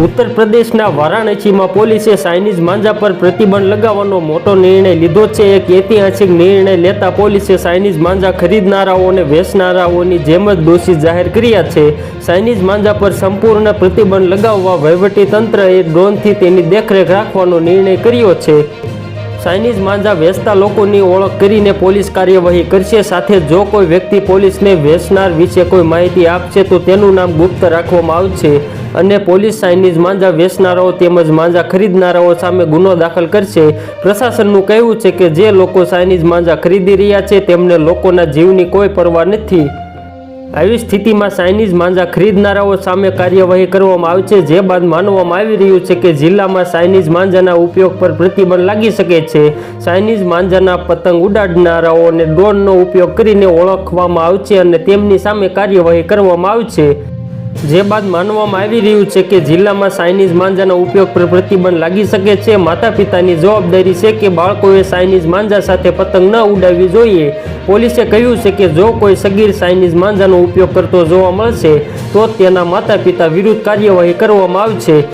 ઉત્તર પ્રદેશના વારાણસીમાં પોલીસે ચાઇનીઝ માંજા પર પ્રતિબંધ લગાવવાનો મોટો નિર્ણય લીધો છે. એક ઐતિહાસિક નિર્ણય લેતા પોલીસે ચાઇનીઝ માંજા ખરીદનારાઓ અને વેચનારાઓની જેમ જ દોષી જાહેર કર્યા છે. ચાઇનીઝ માંજા પર સંપૂર્ણ પ્રતિબંધ લગાવવા તંત્રએ ડ્રોનથી તેની દેખરેખ રાખવાનો નિર્ણય કર્યો છે. ચાઇનીઝ માંજા વેચતા લોકોની ઓળખ કરીને પોલીસ કાર્યવાહી કરશે. સાથે જો કોઈ વ્યક્તિ પોલીસને વેચનાર વિશે કોઈ માહિતી આપશે તો તેનું નામ ગુપ્ત રાખવામાં આવશે. અને પોલીસ ચાઇનીઝ માંજા વેચનારાઓ તેમજ માંજા ખરીદનારાઓ સામે ગુનો દાખલ કરશે. પ્રશાસનનું કહેવું છે કે જે લોકો ચાઇનીઝ માંજા ખરીદી રહ્યા છે, તેમને લોકોના જીવની કોઈ પરવા નથી. આવી સ્થિતિમાં ચાઇનીઝ માંજા ખરીદનારાઓ સામે કાર્યવાહી કરવામાં આવશે જે બાદ માનવામાં આવી રહ્યું છે કે જિલ્લામાં ચાઇનીઝ માંજાના ઉપયોગ પર પ્રતિબંધ લાગી શકે છે. ચાઇનીઝ માંજાના પતંગ ઉડાડનારાઓને ડ્રોનનો ઉપયોગ કરીને ઓળખવામાં આવશે અને તેમની સામે કાર્યવાહી કરવામાં આવશે. જે બાદ માનવામાં આવી રહ્યું છે કે જિલ્લામાં ચાઇનીઝ માંજાના ઉપયોગ પર, પ્રતિબંધ લાગી શકે છે. માતા પિતાની જવાબદારી છે કે બાળકોએ ચાઇનીઝ માંજા સાથે પતંગ ન ઉડાવવી જોઈએ. પોલીસે કહ્યું છે કે જો કોઈ સગીર ચાઇનીઝ માંજાનો ઉપયોગ કરતો જોવા મળશે, તો તેના માતા પિતા વિરુદ્ધ કાર્યવાહી કરવામાં આવશે.